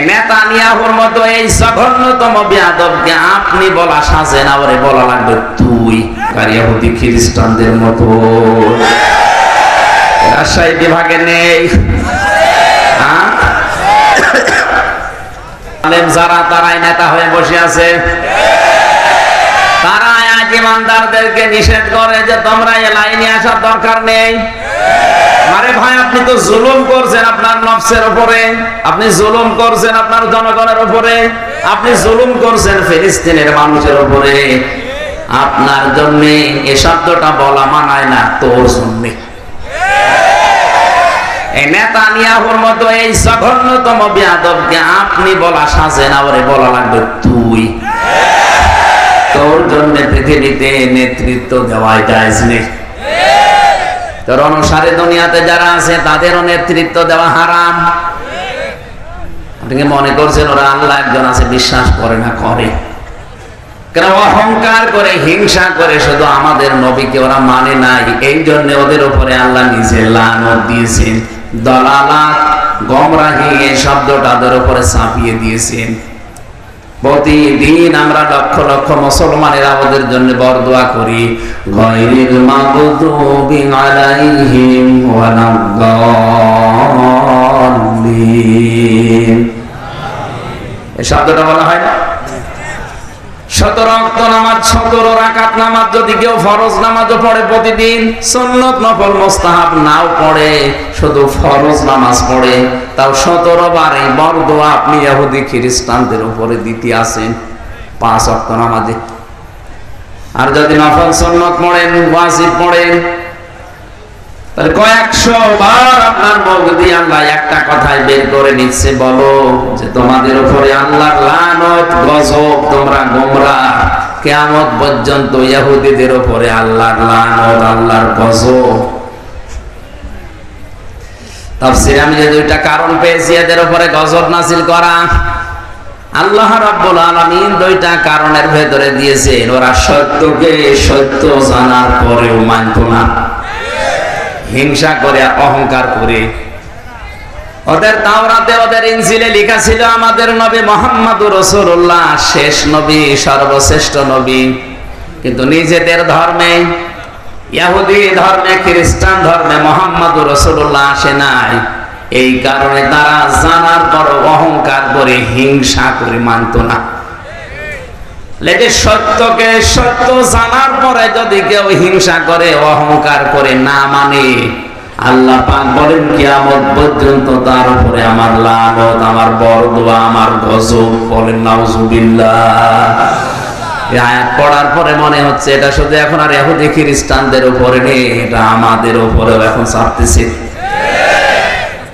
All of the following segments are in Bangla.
নেতানিয়াহুর মতো এই জঘন্যতম বিয়াদবকে আপনি বলা সাজে না, ওরে বলা লাগবে তুই, আর ইহুদি খ্রিস্টানদের মতো। রাজশাহী বিভাগে নেই। হ্যাঁ? যারা, তারাই নেতা হয়ে বসে আছে। তারা আজ ইমানদারদেরকে নিষেধ করে যে তোমরা এ লাইনে আসার দরকার নেই। আপনি জুলুম করছেন আপনার জনগণের উপরে। আপনি জুলুম করছেন ফিলিস্তিনের মানুষের উপরে। আপনার জন্য এ শব্দটা বলা মানায় না, তোর জন্য। এই আপনি বলা সাজে না, ওরে বলা লাগবে তুই। তোর জন্য পৃথিবীতে নেতৃত্ব দেওয়া যায় নেই। তোর অনুসারে দুনিয়াতে যারা আছে, তাদেরও নেতৃত্ব দেওয়া হারাম। মনে করছেন, ওরা আল্লাহ একজন আছে, বিশ্বাস করে না, করে। কেন অহংকার করে, হিংসা করে, শুধু আমাদের নবীকে ওরা মানে নাই। এই জন্য ওদের উপরে আল্লাহ নিজে দিয়েছেন। দলালাত, গমরাহি, এই শব্দটা ওদের উপরে চাপিয়ে দিয়েছেন। প্রতিদিন আমরা লক্ষ লক্ষ মুসলমানের আমাদের জন্য বরদোয়া করি। গয়রিল মাগদুবি এই শব্দটা বলা হয় না? ফরজ নামাজ পড়ে। তাও সতেরো বার এই বরদোয়া আপনি ইহুদি খ্রিস্টানদের উপরে দিতে আসেন, পাঁচ অক্ত নামাজে। আর যদি নফল সন্নত পড়েন, ওয়াজিব পড়েন আল্লাহ পর্যন্ত উপরে আল্লাহর লানত, আল্লাহর গজব। আমি যে দুইটা কারণ পেয়েছি, এদের উপরে গজব নাসিল করা। আল্লাহ রাব্বুল আলামিন দুইটা কারণের ভেতরে দিয়েছেন, ওরা সত্যকে সত্য জানার পরেও মানত না। হিংসা করে অহংকার করে। ওদের তাওরাতে ওদের ইনজিলে লেখা ছিল, আমাদের নবী মোহাম্মদুর রাসূলুল্লাহ, শেষ নবী, সর্বশ্রেষ্ঠ নবী। কিন্তু নিজেদের ধর্মে, ইহুদি ধর্মে, খ্রিস্টান ধর্মে মোহাম্মদুর রাসূলুল্লাহ আসে নাই। এই কারণে তারা জানার পর অহংকার করে, হিংসা করে মানত না। সত্যকে সত্য জানার পরে যদি কেউ হিংসা করে, অহংকার করে না মানে আল্লাহ পাক বলেন, কিয়ামত পর্যন্ত তার উপরে আমার লানত, আমার বরদোয়া, আমার গজব বলেন, নাউজুবিল্লাহ। পড়ার পরে মনে হচ্ছে এটা শুধু এখন আর খ্রিস্টানদের উপরে নেই এটা আমাদের উপরেও এখন চাপতেছে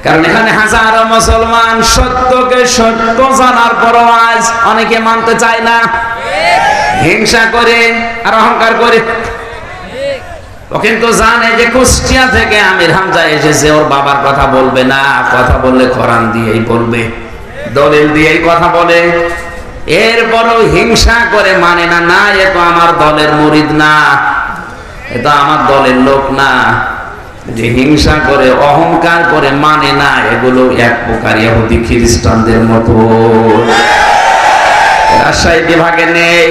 কারণ এখানে হাজারো মুসলমান সত্যকে সত্য জানার পরও আজ অনেকে মানতে চায় না। হিংসা করে আর অহংকার করে। ও কিন্তু জানে যে কুষ্টিয়া থেকে আমির হামজা এসেছে, ওর বাবার কথা বলবে না, কথা বললে কোরআন দিয়েই বলবে দলিল দিয়েই কথা বলে। এরপরও হিংসা করে মানে না না, এ তো আমার দলের মুরিদ না, এ তো আমার দলের লোক না। যে হিংসা করে, অহংকার করে মানে না, এগুলো এক প্রকার ইহুদি খ্রিস্টানদের মতো। রাজশাহী বিভাগে নেই?